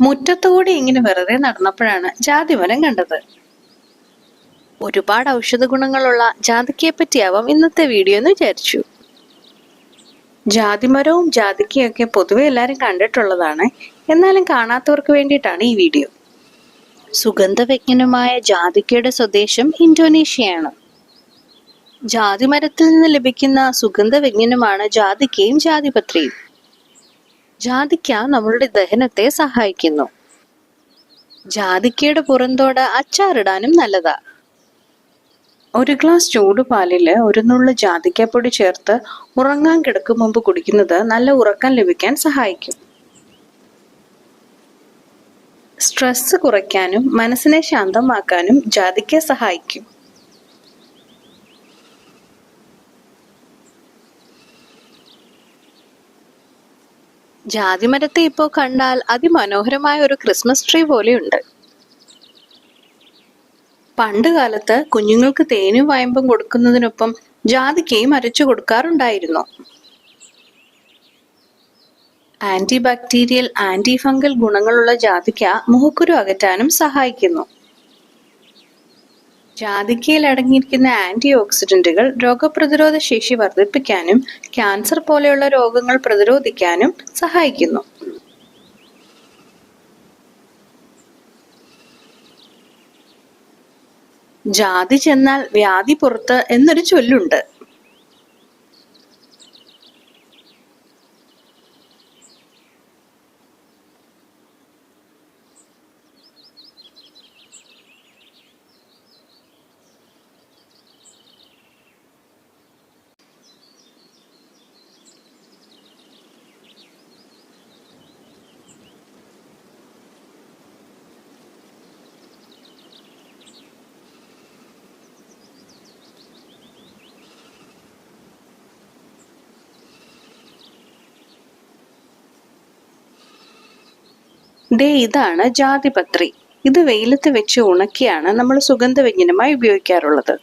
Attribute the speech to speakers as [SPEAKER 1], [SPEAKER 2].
[SPEAKER 1] മുറ്റത്തുകൂടി ഇങ്ങനെ വെറുതെ നടന്നപ്പോഴാണ് ജാതിമരം കണ്ടത്. ഒരുപാട് ഔഷധ ഗുണങ്ങളുള്ള ജാതിക്കയെ പറ്റിയാവാം ഇന്നത്തെ വീഡിയോ എന്ന് വിചാരിച്ചു. ജാതിമരവും ജാതിക്കയൊക്കെ പൊതുവെ എല്ലാവരും കണ്ടിട്ടുള്ളതാണ്. എന്നാലും കാണാത്തവർക്ക് വേണ്ടിയിട്ടാണ് ഈ വീഡിയോ. സുഗന്ധവ്യജ്ഞനുമായ ജാതിക്കയുടെ സ്വദേശം ഇന്തോനേഷ്യയാണ്. ജാതിമരത്തിൽ നിന്ന് ലഭിക്കുന്ന സുഗന്ധവ്യജ്ഞനുമാണ് ജാതിക്കയും ജാതിപത്രിയും. ജാതിക്ക നമ്മളുടെ ദഹനത്തെ സഹായിക്കുന്നു. ജാതിക്കയുടെ പുറന്തോട് അച്ചാറിടാനും നല്ലതാ. ഒരു ഗ്ലാസ് ചൂടുപാലിൽ ഒരു നുള്ളു ജാതിക്കപ്പൊടി ചേർത്ത് ഉറങ്ങാൻ കിടക്കും മുമ്പ് കുടിക്കുന്നത് നല്ല ഉറക്കം ലഭിക്കാൻ സഹായിക്കും. സ്ട്രെസ് കുറയ്ക്കാനും മനസ്സിനെ ശാന്തമാക്കാനും ജാതിക്ക സഹായിക്കും. ജാതിമരത്തെ ഇപ്പോൾ കണ്ടാൽ അതിമനോഹരമായ ഒരു ക്രിസ്മസ് ട്രീ പോലെയുണ്ട്. പണ്ട് കാലത്ത് കുഞ്ഞുങ്ങൾക്ക് തേനും വായമ്പും കൊടുക്കുന്നതിനൊപ്പം ജാതിക്കയും അരച്ചു കൊടുക്കാറുണ്ടായിരുന്നു. ആന്റി ബാക്ടീരിയൽ ആന്റി ഫംഗൽ ഗുണങ്ങളുള്ള ജാതിക്ക മുഖക്കുരു അകറ്റാനും സഹായിക്കുന്നു. ജാതിക്കയിൽ അടങ്ങിയിരിക്കുന്ന ആന്റി ഓക്സിഡന്റുകൾ രോഗപ്രതിരോധ ശേഷി വർദ്ധിപ്പിക്കാനും ക്യാൻസർ പോലെയുള്ള രോഗങ്ങൾ പ്രതിരോധിക്കാനും സഹായിക്കുന്നു. ജാതി ചെന്നാൽ വ്യാധി പുറത്ത് എന്നൊരു ചൊല്ലുണ്ട്. ദേ ഇതാണ് ജാതിപത്രി. ഇത് വെയിലത്ത് വെച്ച് ഉണക്കിയാണ് നമ്മൾ സുഗന്ധവ്യഞ്ജനമായി ഉപയോഗിക്കാറുള്ളത്.